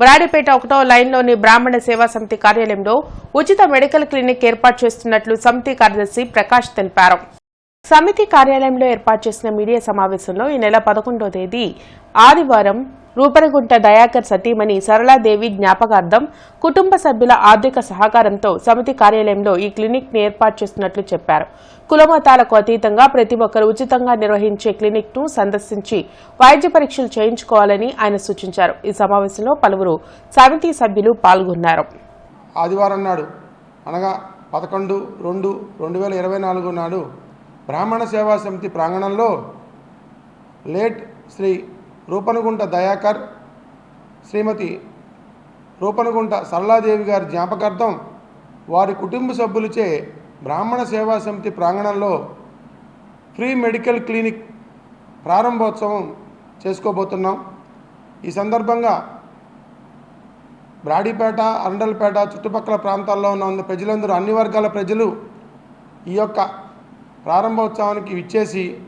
బ్రాడిపేట ఒకటో లైన్లోని బ్రాహ్మణ సేవా సమితి కార్యాలయంలో ఉచిత మెడికల్ క్లినిక్ ఏర్పాటు చేస్తున్నట్లు సమితి కార్యదర్శి ప్రకాష్ తెలిపారు. సమితి కార్యాలయంలో ఏర్పాటు చేసిన మీడియా సమావేశంలో ఈ నెల పదకొండో తేదీ ఆదివారం రూపనగుంట దయాకర్ సతీమణి సరళాదేవి జ్ఞాపకార్థం కుటుంబ సభ్యుల ఆర్థిక సహకారంతో సమితి కార్యాలయంలో ఈ క్లినిక్ను ఏర్పాటు చేస్తున్నట్లు చెప్పారు. కులమతాలకు అతీతంగా ప్రతి ఒక్కరు ఉచితంగా నిర్వహించే క్లినిక్ను సందర్శించి వైద్య పరీక్షలు చేయించుకోవాలని ఆయన సూచించారు. ఈ సమావేశంలో పలువురు సమితి సభ్యులు పాల్గొన్నారు. ఆదివారం నాడు అనగా పదకొండు రెండు రెండు వేల ఇరవై నాలుగు నాడు బ్రాహ్మణ సేవా సమితి ప్రాంగణంలో లేట్ శ్రీ రూపనగుంట దయాకర్ శ్రీమతి రూపనగుంట సరళాదేవి గారి జ్ఞాపకార్థం వారి కుటుంబ సభ్యులచే బ్రాహ్మణ సేవా సమితి ప్రాంగణంలో ఫ్రీ మెడికల్ క్లినిక్ ప్రారంభోత్సవం చేసుకోబోతున్నాం. ఈ సందర్భంగా బ్రాడీపేట అరండల్పేట చుట్టుపక్కల ప్రాంతాల్లో ఉన్న ప్రజలందరూ అన్ని వర్గాల ప్రజలు ఈ యొక్క ప్రారంభోత్సవానికి విచ్చేసి